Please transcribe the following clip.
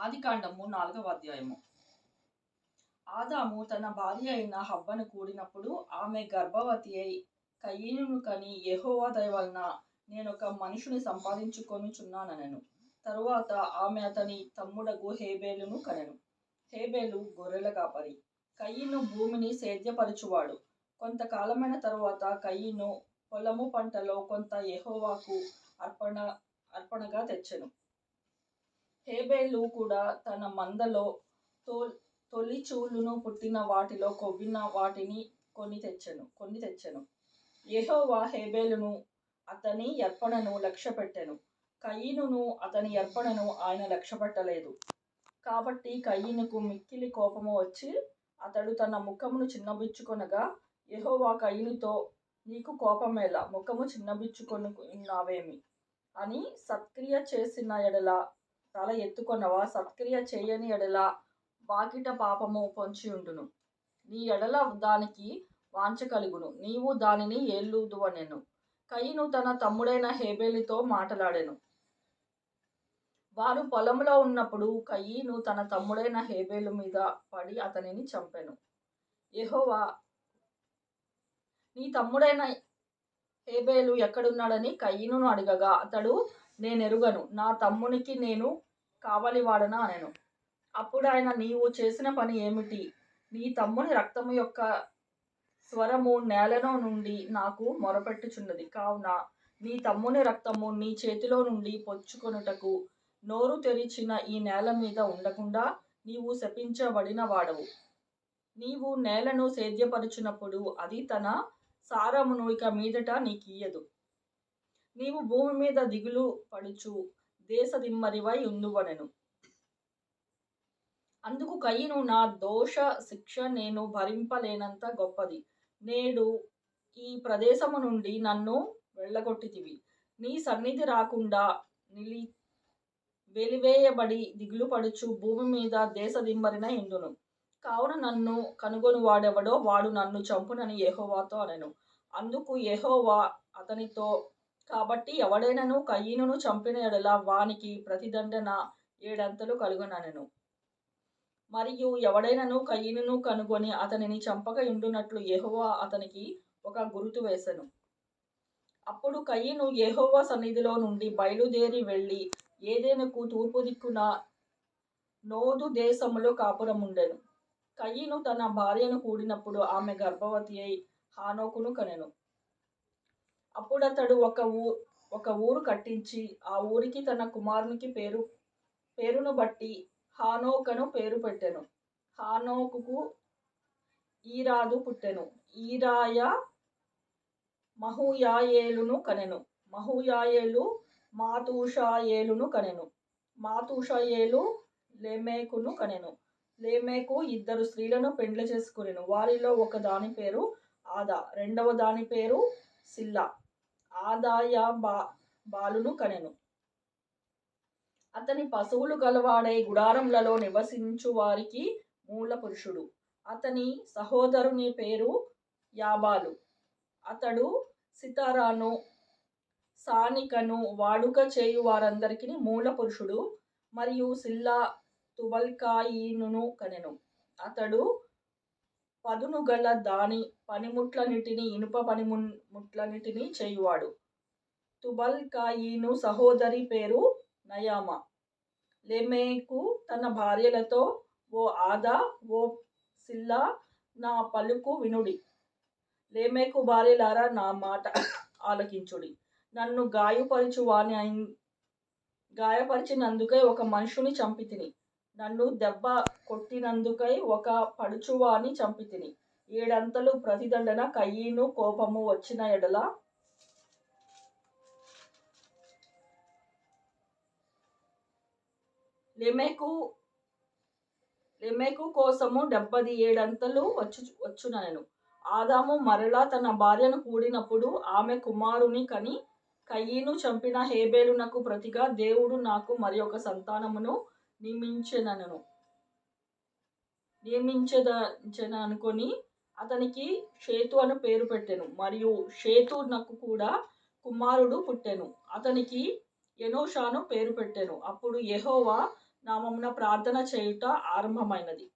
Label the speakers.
Speaker 1: ఆదికాండము నాలుగవ అధ్యాయము. ఆదాము తన భార్య అయిన హవ్వను కూడినప్పుడు ఆమె గర్భవతి అయి కయ్యను కని యహోవా దయ వలన నేను ఒక మనుషుని సంపాదించుకొనుచున్నానను తరువాత ఆమె అతని తమ్ముడగు హేబేలును కనెను. హేబేలు గొర్రెల కాపరి. కయ్యను భూమిని సేద్యపరచువాడు. కొంతకాలమైన తరువాత కయ్యను పొలము పంటలో కొంత యహోవాకు అర్పణ అర్పణగా తెచ్చెను. హేబేలు కూడా తన మందలో తో తొలి చూలును పుట్టిన వాటిలో కొవ్విన వాటిని కొని తెచ్చెను కొన్ని తెచ్చెను. యెహోవా హేబేలును అతని ఎర్పణను లక్ష్యపెట్టెను. కయ్యనును అతని ఎర్పణను ఆయన లక్ష్యపెట్టలేదు. కాబట్టి కయ్యనుకు మిక్కిలి కోపము వచ్చి అతడు తన ముఖమును చిన్నబిచ్చుకొనగా ఎహోవా కయ్యనుతో నీకు కోపమేలా ముఖము చిన్నబిచ్చుకొని ఉన్నావేమి? అని సత్క్రియ చేసిన ఎడల తల ఎత్తుకొనవా? సత్క్రియ చేయని ఎడల వాకిట పాపము పొంచి ఉండును నీ ఎడల దానికి వాంఛ కలుగును. నీవు దానిని ఏలుదువనెను. కయ్యను తన తమ్ముడైన హేబేలితో మాటలాడెను. వారు పొలంలో ఉన్నప్పుడు కయ్యను తన తమ్ముడైన హేబేలు మీద పడి అతనిని చంపెను. ఎహోవా నీ తమ్ముడైన హేబేలు ఎక్కడున్నాడని కయ్యను అడగగా అతడు నేను ఎరుగను నా తమ్మునికి నేను కావలివాడనా అనెను. అప్పుడు ఆయన నీవు చేసిన పని ఏమిటి? నీ తమ్ముని రక్తము యొక్క స్వరము నేలను నుండి నాకు మొరపెట్టుచున్నది. కావున నీ తమ్ముని రక్తము నీ చేతిలో నుండి పొచ్చుకొనుటకు నోరు తెరిచిన ఈ నేల మీద ఉండకుండా నీవు శపించబడిన వాడవు. నీవు నేలను సేద్యపరచునప్పుడు అది తన సారమును ఇక మీదట నీకియ్యదు. నీవు భూమి మీద దిగులు పడుచు దేశదిమ్మరివై ఉందువనెను. అందుకు కయ్యను నా దోష శిక్ష నేను భరింపలేనంత గొప్పది. నేడు ఈ ప్రదేశము నుండి నన్ను వెళ్ళగొట్టితివి. నీ సన్నిధి రాకుండా నిలి వెలివేయబడి దిగులు పడుచు భూమి మీద దేశదిమ్మరిన ఇండును కావున నన్ను కనుగొని వాడెవడో వాడు నన్ను చంపునని యెహోవాతో అనెను. అందుకు ఎహోవా అతనితో కాబట్టి ఎవడైనను కయ్యను చంపిన ఎడల వానికి ప్రతిదండన ఏడంతలు కలుగుననెను మరియు ఎవడైనను కయ్యనును కనుగొని అతనిని చంపక ఉండునట్లు యెహోవా అతనికి ఒక గురుతు వేసెను. అప్పుడు కయ్యను యెహోవా సన్నిధిలో నుండి బయలుదేరి వెళ్ళి ఏదేనకు తూర్పు దిక్కున నోదు దేశములో కాపురముండెను కయ్యను తన భార్యను కూడినప్పుడు ఆమె గర్భవతి అయి హానోకును కనెను. అప్పుడు అతడు ఒక ఊ ఒక ఊరు కట్టించి ఆ ఊరికి తన కుమారునికి పేరు పేరును బట్టి హానోకను పేరు పెట్టెను. హానోకుకు ఈరాదు పుట్టెను. ఈరాయ మహుయాయేలును కనెను. మహుయాయేలు మాతూషాయేలును కనెను. మాతూషాయేలు లేమేకును కనెను. లేమేకు ఇద్దరు స్త్రీలను పెండ్లి చేసుకునేను. వారిలో ఒక దాని పేరు ఆదా. రెండవ దాని పేరు సిల్లా. ఆదాయ బా బాలును కనెను. అతని పశువులు గలవాడై గుడారములలో నివసించు వారికి మూల పురుషుడు. అతని సహోదరుని పేరు యాబాలు. అతడు సితారాను సానికను వాడుక చేయు వారందరికీ మూల పురుషుడు మరియు సిల్లా తువల్కాయినును కనెను. అతడు పదును గల దాని పనిముట్లన్నిటిని ఇనుప పనిముట్లన్నిటిని చేయువాడు. తుబల్కాయిను సహోదరి పేరు నయామ. లెమేకు తన భార్యలతో ఓ ఆదా ఓ సిల్లా నా పలుకు వినుడి. లేమేకు భార్యలారా నా మాట ఆలకించుడి. నన్ను గాయపరచు గాయపరిచినందుకే ఒక మనుషుని చంపితిని. నన్ను దెబ్బ కొట్టినందుకై ఒక పడుచువాని చంపితిని. ఏడంతలు ప్రతిదండన కయ్యను కోపము వచ్చిన ఎడల లెమెకు లెమెకు కోసము డెబ్బది ఏడంతలు వచ్చు వచ్చునను ఆదాము మరలా తన భార్యను కూడినప్పుడు ఆమె కుమారుని కని కయ్యను చంపిన హేబేలునకు ప్రతిగా దేవుడు నాకు మరి ఒక సంతానమును నియమించనను నియమించదన అనుకొని అతనికి షేతు అని పేరు పెట్టెను. మరియు షేతు నాకు కూడా కుమారుడు పుట్టెను. అతనికి ఎనోషాను పేరు పెట్టెను. అప్పుడు యహోవా నామమున ప్రార్థన చేయుట ఆరంభమైనది.